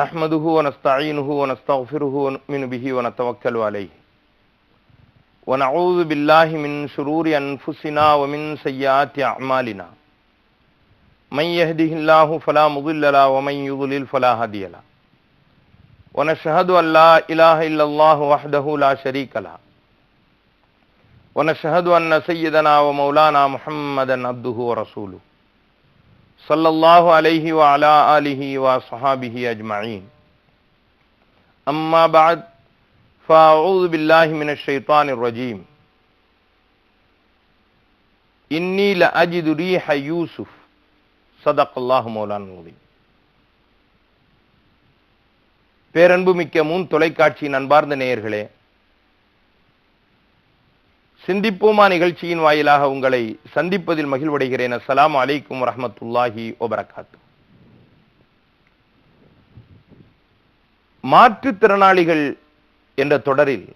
نحمده ونستعينه ونستغفره ونؤمن به ونتوكل عليه. ونعوذ بالله من شرور أنفسنا ومن سيئات أعمالنا. من يهده الله فلا مضل له ومن يضلل فلا هادي له. ونشهد أن لا إله إلا الله وحده لا شريك له. ونشهد أن سيدنا ومولانا محمدا عبده ورسوله. صلى الله عليه وعلى آله وصحابه أجمعين أما بعد فأعوذ بالله من الشيطان الرجيم إني لأجد ريح يوسف صدق الله مولانا العظيم பேரன்புமிக்க முன் தொலைக்காட்சியின் அன்பார்ந்த நேயர்களே சிந்திப்போமா நிகழ்ச்சியின் வாயிலாக உங்களை சந்திப்பதில் மகிழ்வடைகிறேன். அஸ்லாம் அலைக்கும் வரஹ்மத்துல்லாஹி வபரகாத்து. மாற்றுத்திறனாளிகள் என்ற தொடரில்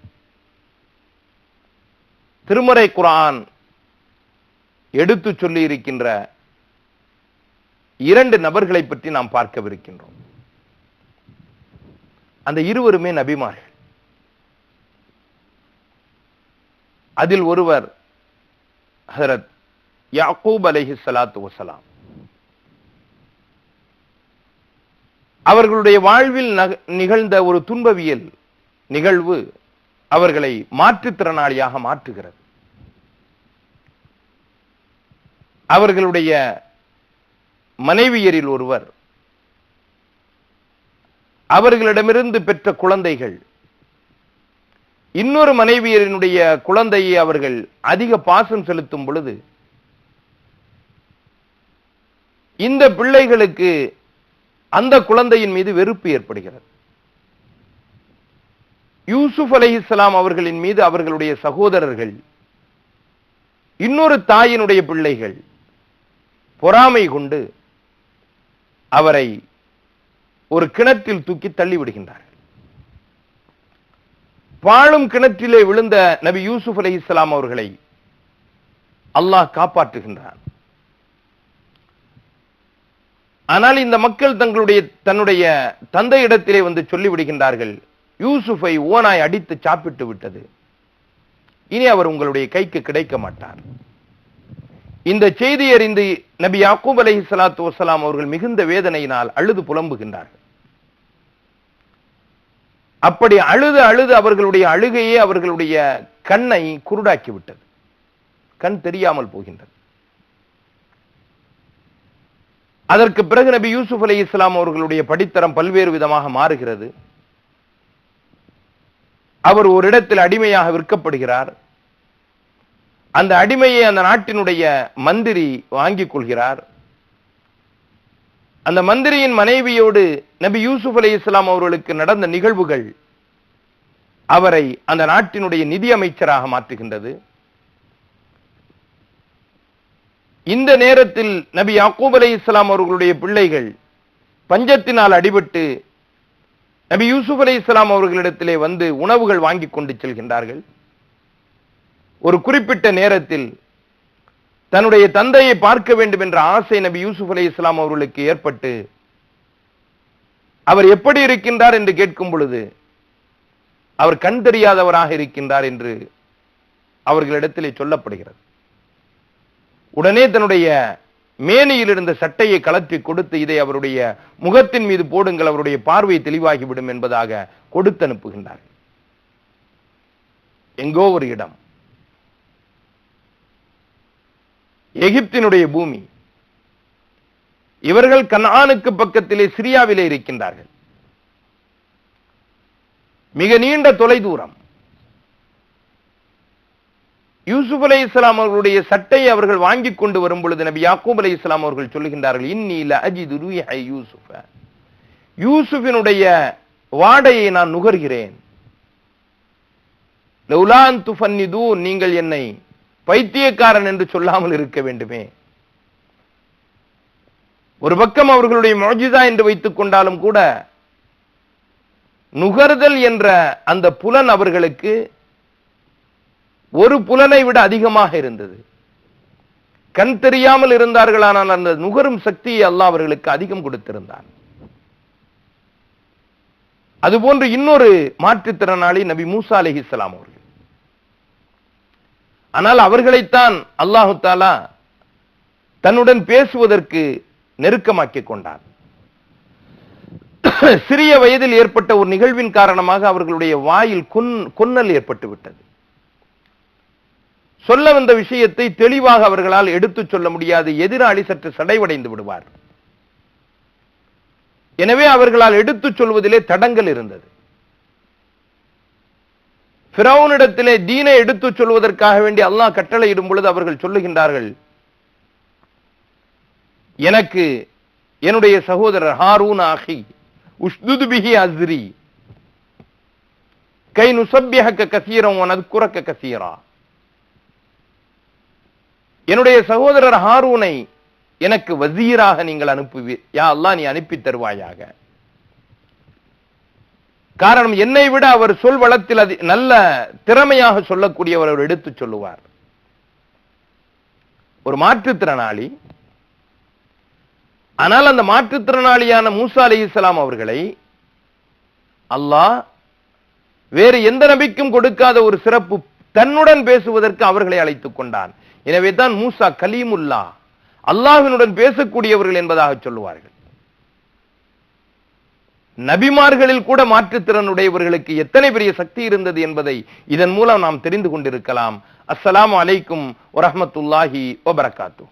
திருமறை குரான் எடுத்து சொல்லி இருக்கின்ற இரண்டு நபர்களை பற்றி நாம் பார்க்கவிருக்கின்றோம். அந்த இருவருமே நபிமார்கள். அதில் ஒருவர் ஹரத் யாக்கூப் அலைஹி சலாத்து வசலாம் அவர்களுடைய வாழ்வில் நிகழ்ந்த ஒரு துன்பவியல் நிகழ்வு அவர்களை மாற்றுத்திறனாளியாக மாற்றுகிறது. அவர்களுடைய மனைவியரில் ஒருவர் அவர்களிடமிருந்து பெற்ற குழந்தைகள் இன்னொரு மனைவியரினுடைய குழந்தையை அவர்கள் அதிக பாசம் செலுத்தும் பொழுது இந்த பிள்ளைகளுக்கு அந்த குழந்தையின் மீது வெறுப்பு ஏற்படுகிறது. யூசுப் அலைஹிஸ்ஸலாம் அவர்களின் மீது அவர்களுடைய சகோதரர்கள் இன்னொரு தாயினுடைய பிள்ளைகள் பொறாமை கொண்டு அவரை ஒரு கிணற்றில் தூக்கி தள்ளிவிடுகின்றார்கள். வாழும் கிணற்றிலே விழுந்த நபி யூசுப் அலைஹிஸ்ஸலாம் அவர்களை அல்லாஹ் காப்பாற்றுகின்றான். ஆனால் இந்த மக்கள் தங்களுடைய தன்னுடைய தந்தை இடத்திலே வந்து சொல்லிவிடுகின்றார்கள் யூசுஃபை ஓனாய் அடித்து சாப்பிட்டு விட்டது. இனி அவர் உங்களுடைய கைக்கு கிடைக்க மாட்டார். இந்த செய்தி அறிந்து நபி யாக்கூப் அலைஹி சலாத்து வசலாம் அவர்கள் மிகுந்த வேதனையினால் அழுது புலம்புகின்றார்கள். அப்படி அழுது அழுது அவர்களுடைய அழுகையே அவர்களுடைய கண்ணை குருடாக்கி விட்டது கண் தெரியாமல் போகின்றது. அதற்கு பிறகு நபி யூசுப் அலி இஸ்லாம் அவர்களுடைய படித்தரம் பல்வேறு விதமாக மாறுகிறது. அவர் ஒரு இடத்தில் அடிமையாக விற்கப்படுகிறார். அந்த அடிமையை அந்த நாட்டினுடைய மந்திரி வாங்கிக் கொள்கிறார். அந்த மந்திரியின் மனைவியோடு நபி யூசுப் அலி இஸ்லாம் அவர்களுக்கு நடந்த நிகழ்வுகள் அவரை அந்த நாட்டினுடைய நிதி அமைச்சராக மாற்றுகின்றது. இந்த நேரத்தில் நபி யாக்கூப் அலி இஸ்லாம் அவர்களுடைய பிள்ளைகள் பஞ்சத்தினால் அடிபட்டு நபி யூசுப் அலி இஸ்லாம் அவர்களிடத்திலே வந்து உணவுகள் வாங்கி கொண்டு செல்கின்றார்கள். ஒரு குறிப்பிட்ட நேரத்தில் தன்னுடைய தந்தையை பார்க்க வேண்டும் என்ற ஆசை நபி யூசுப் அலி இஸ்லாம் அவர்களுக்கு ஏற்பட்டு அவர் எப்படி இருக்கின்றார் என்று கேட்கும் பொழுது அவர் கண் தெரியாதவராக இருக்கின்றார் என்று அவர்களிடத்திலே சொல்லப்படுகிறது. உடனே தன்னுடைய மேனியில் இருந்த சட்டையை கலற்றி கொடுத்து இதை அவருடைய முகத்தின் மீது போடுங்கள் அவருடைய பார்வை தெளிவாகிவிடும் என்பதாக கொடுத்து அனுப்புகின்றார்கள். எங்கோ ஒரு இடம். எகிப்தினுடைய பூமி. இவர்கள் கனானுக்கு பக்கத்திலே சிரியாவிலே இருக்கின்றார்கள். மிக நீண்ட தொலைதூரம் யூசுப் அலை இஸ்லாம் அவர்களுடைய சட்டையை அவர்கள் வாங்கி கொண்டு வரும் பொழுது நபி யாக்கூப் அலை இஸ்லாம் அவர்கள் சொல்லுகின்றார்கள் இன்னில அஜிது ரூஹ யூசுஃப. யூசுஃபினுடைய வாடையை நான் நுகர்கிறேன். லௌலான் துஃபன்னிது நீங்கள் என்னை பைத்தியக்காரன் என்று சொல்லாமல் இருக்க வேண்டுமே. ஒரு பக்கம் அவர்களுடைய மொஜிதா என்று வைத்துக் கொண்டாலும் கூட நுகர்தல் என்ற அந்த புலன் அவர்களுக்கு ஒரு புலனை விட அதிகமாக இருந்தது. கண் தெரியாமல் இருந்தார்களானால் அந்த நுகரும் சக்தியை அல்லாஹ் அவர்களுக்கு அதிகம் கொடுத்திருந்தான். அதுபோன்று இன்னொரு மாற்றுத்திறனாளி நபி மூசா அலிஹிஸ்லாம் அவர்கள். ஆனால் அவர்களைத்தான் அல்லாஹு தாலா தன்னுடன் பேசுவதற்கு நெருக்கமாக்கிக் கொண்டார். சிறிய வயதில் ஏற்பட்ட ஒரு நிகழ்வின் காரணமாக அவர்களுடைய வாயில் கொன்னல் ஏற்பட்டு விட்டது சொல்ல வந்த விஷயத்தை தெளிவாக அவர்களால் எடுத்துச் சொல்ல முடியாது. எதிராளி சற்று சடைவடைந்து விடுவார். எனவே அவர்களால் எடுத்துச் சொல்வதிலே தடங்கள் இருந்தது. பிரவுனிடத்திலே தீனை எடுத்து சொல்வதற்காக வேண்டி அல்லாஹ் கட்டளையிடும் பொழுது அவர்கள் சொல்லுகின்றார்கள் எனக்கு என்னுடைய சகோதரர் ஹாரூன் ஆகி உஷ்துது பிஹி அஸ்ரி கை நுசப்பியக கசீரம் உனது குறக்க கசீரா. என்னுடைய சகோதரர் ஹாரூனை எனக்கு வசீராக நீங்கள் அனுப்புவீர் யா அல்லாஹ் நீ அனுப்பி தருவாயாக. காரணம் என்னை விட அவர் சொல் வளத்தில் அது நல்ல திறமையாக சொல்லக்கூடியவர் அவர் எடுத்து சொல்லுவார். ஒரு மாற்றுத்திறனாளி. ஆனால் அந்த மாற்றுத்திறனாளியான மூசா அலி இஸ்லாம் அவர்களை அல்லாஹ் வேறு எந்த நபிக்கும் கொடுக்காத ஒரு சிறப்பு தன்னுடன் பேசுவதற்கு அவர்களை அழைத்துக் கொண்டான். எனவே தான் மூசா கலீமுல்லா அல்லாஹினுடன் பேசக்கூடியவர்கள் என்பதாக சொல்லுவார்கள். நபிமார்களில் கூட மாற்றுத்திறனுடையவர்களுக்கு எத்தனை பெரிய சக்தி இருந்தது என்பதை இதன் மூலம் நாம் தெரிந்து கொண்டிருக்கலாம். அஸ்ஸலாமு அலைக்கும் வரஹ்மத்துல்லாஹி வபரகாத்து